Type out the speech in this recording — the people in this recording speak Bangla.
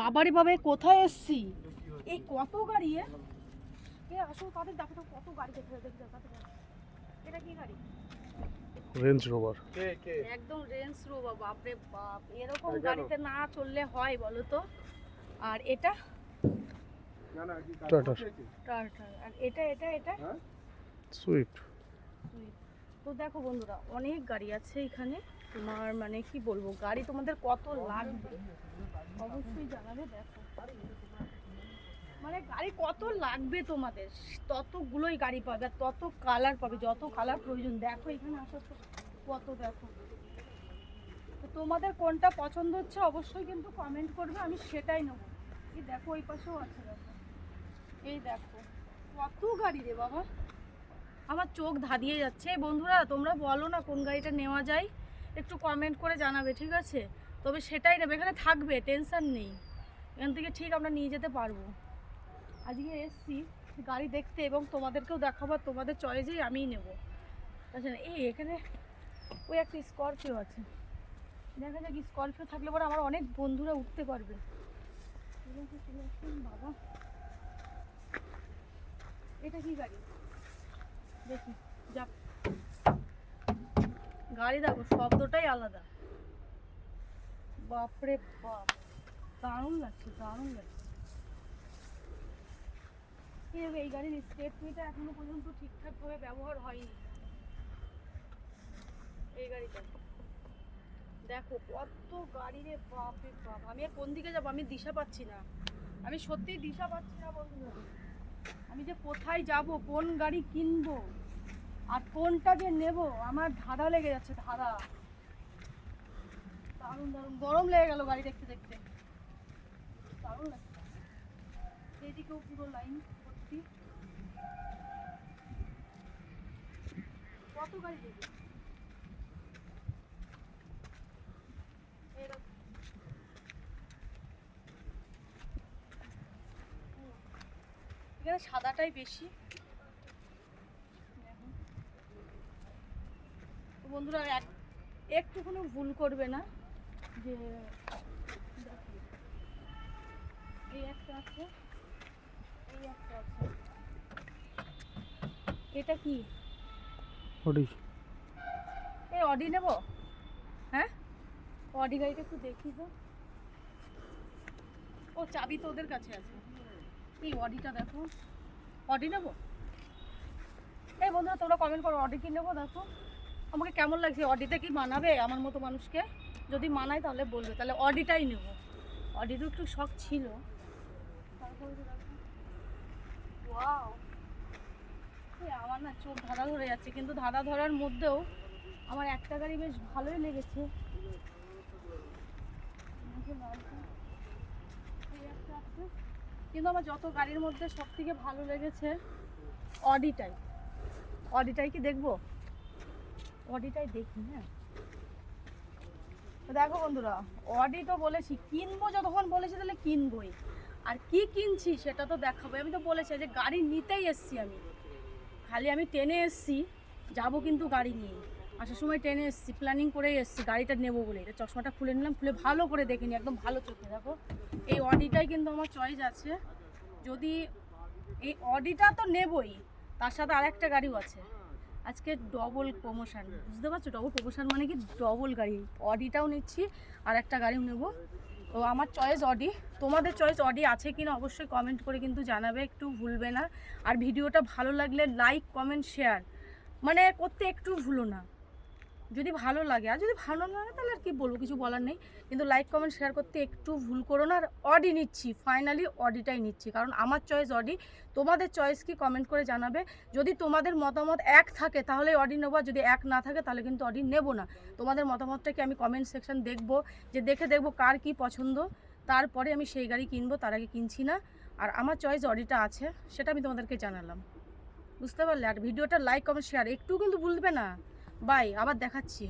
বাবারে বাবা কোথায় এসছি? এই কত গাড়ি এ? আসো তাদের দেখো তো কত গাড়ি দেখে দেখে এটা কি গাড়ি? রেঞ্জ রোভার একদম রেঞ্জ রো বাবা বাপরে বাপ। এরকম গাড়িতে না চললে হয় বলো তো। আর এটা? টাটা টাটা আর এটা এটা এটা? সুইফট তো দেখো বন্ধুরা অনেক গাড়ি আছে এখানে। তোমার মানে কি বলব গাড়ি তোমাদের কত লাগবে? অবশ্যই জানাবে, দেখো। মানে গাড়ি কত লাগবে তোমাদের? ততগুলোই গাড়ি পাবে, আর তত কালার পাবে, যত কালার প্রয়োজন। দেখো এখানে আসো তো, কত দেখো। তোমাদের কোনটা পছন্দ হচ্ছে অবশ্যই কিন্তু কমেন্ট করবে, আমি সেটাই নেব। এই দেখো, ওই পাশেও আছে দেখো। এই দেখো, কত গাড়ি রে বাবা। আমার চোখ ধাঁধিয়ে যাচ্ছে। বন্ধুরা, তোমরা বলো না কোন গাড়িটা নেওয়া যায়। একটু কমেন্ট করে জানাবে, ঠিক আছে? তবে সেটাই নেবে, এখানে থাকবে টেনশন নেই। এখান থেকে ঠিক আমরা নিয়ে যেতে পারব। আজকে এসছি, গাড়ি দেখতে এবং তোমাদেরকেও দেখাবো তোমাদের চয়েসেই আমিই নেব। তাছাড়া এই এখানে ওই একটা স্করপিও আছে। দেখা যাক স্করপিও থাকলে পরে আমার অনেক বন্ধুরা উঠতে পারবে। বাবা। এটা কি গাড়ি? দেখি, যাক। গাড়ি দেখো, শব্দটাই আলাদা। বাপরে বাপ। দারুণ লাগছে দারুণ লাগছে। এই গাড়ির স্টেপনিটা এখনও পর্যন্ত ঠিকঠাকভাবে ব্যবহার হয়নি। এই গাড়িটা। দেখো, কত গাড়ি রে বাপ রে বাপ। আমি আর কোন দিকে যাব? আমি দিশা পাচ্ছি না। আমি সত্যিই দিশা পাচ্ছি না বন্ধুরা আমি যে কোথায় যাব? কোন গাড়ি কিনবো? আর কোনটা যে নেব? আমার ধাঁধা লেগে যাচ্ছে, ধাঁধা। দারুণ দারুণ। গরম লেগে গেল গাড়ি দেখতে দেখতে। দারুণ লাগছে। এইদিকেও পুরো লাইন, ভর্তি। কত গাড়ি সাদাটাই বেশি। বন্ধুরা, এক একটুখানি ভুল করবে না। যে এই একটা আছে এই একটা আছে। এটা কি? ওডি এই অডি নেব? হ্যাঁ? অডি গাড়িটা একটু দেখি তো। ও চাবি তো ওদের কাছে আছে। এই অডিটা দেখো। অডি নেব? এই বন্ধুরা তোমরা কমেন্ট করো অডি কি নেব দেখো। আমাকে কেমন লাগছে? অডিতে কি মানাবে আমার মতো মানুষকে? যদি মানায় তাহলে বলবে। তাহলে অডিটাই নেব। অডিরও একটু শখ ছিল। আমার না চোখ ধাঁধা ধরে যাচ্ছে। কিন্তু ধাঁধা ধরার মধ্যেও আমার একটা গাড়ি বেশ ভালোই লেগেছে। কিন্তু আমার যত গাড়ির মধ্যে সব থেকে ভালো লেগেছে, অডিটাই। অডিটাই কি দেখব? অডিটাই দেখি হ্যাঁ। দেখো বন্ধুরা অডি তো বলেছি, কিনবো যতক্ষণ বলেছি তাহলে কিনবোই। আর কি কিনছি সেটা তো দেখাবো আমি তো বলেছি যে গাড়ি নিতেই এসছি আমি। খালি আমি ট্রেনে এসছি, যাব কিন্তু গাড়ি নিয়ে। আসার সময় ট্রেনে এসছি প্ল্যানিং করেই এসছি, গাড়িটা নেব বলে এটা চশমাটা খুলে নিলাম, খুলে ভালো করে দেখিনি একদম ভালো চোখে, দেখো। এই অডিটাই কিন্তু আমার চয়েস আছে। যদি এই অডিটা তো নেবই, তার সাথে আরেকটা গাড়িও আছে। আজকে ডবল প্রমোশন বুঝতে পারছ? ডবল প্রমোশন মানে কি? ডবল গাড়ি। অডিটাও নিচ্ছি, আর একটা গাড়িও নেব। তো আমার চয়েস অডি তোমাদের চয়েস অডি আছে কিনা অবশ্যই কমেন্ট করে কিন্তু জানাবে, একটু ভুলবে না। আর ভিডিওটা ভালো লাগলে লাইক কমেন্ট শেয়ার মানে করতে একটু ভুলো না। যদি ভালো লাগে, আর যদি ভালো না লাগে তাহলে আর কি বলব, কিছু বলার নেই। কিন্তু লাইক কমেন্ট শেয়ার করতে একটু ভুল করো না, আর অডি নিচ্ছি ফাইনালি অডিটাই নিচ্ছি। কারণ আমার চয়েস অডি তোমাদের চয়েস কি কমেন্ট করে জানাবে। যদি তোমাদের মতামত এক থাকে, তাহলে অডি নেব, আর যদি এক না থাকে, তাহলে কিন্তু অডি নেব না। তোমাদের মতামতটাকে আমি কমেন্ট সেকশন দেখব, যে দেখে দেখব কার কি পছন্দ। তারপরে আমি সেই গাড়ি কিনবো, তার আগে কিনছি না। আর আমার চয়েস অডিটা আছে, সেটা আমি তোমাদেরকে জানালাম। বুঝতে পারলে? আর ভিডিওটা লাইক কমেন্ট শেয়ার একটু কিন্তু ভুলবে না। বাই আবার দেখাচ্ছি।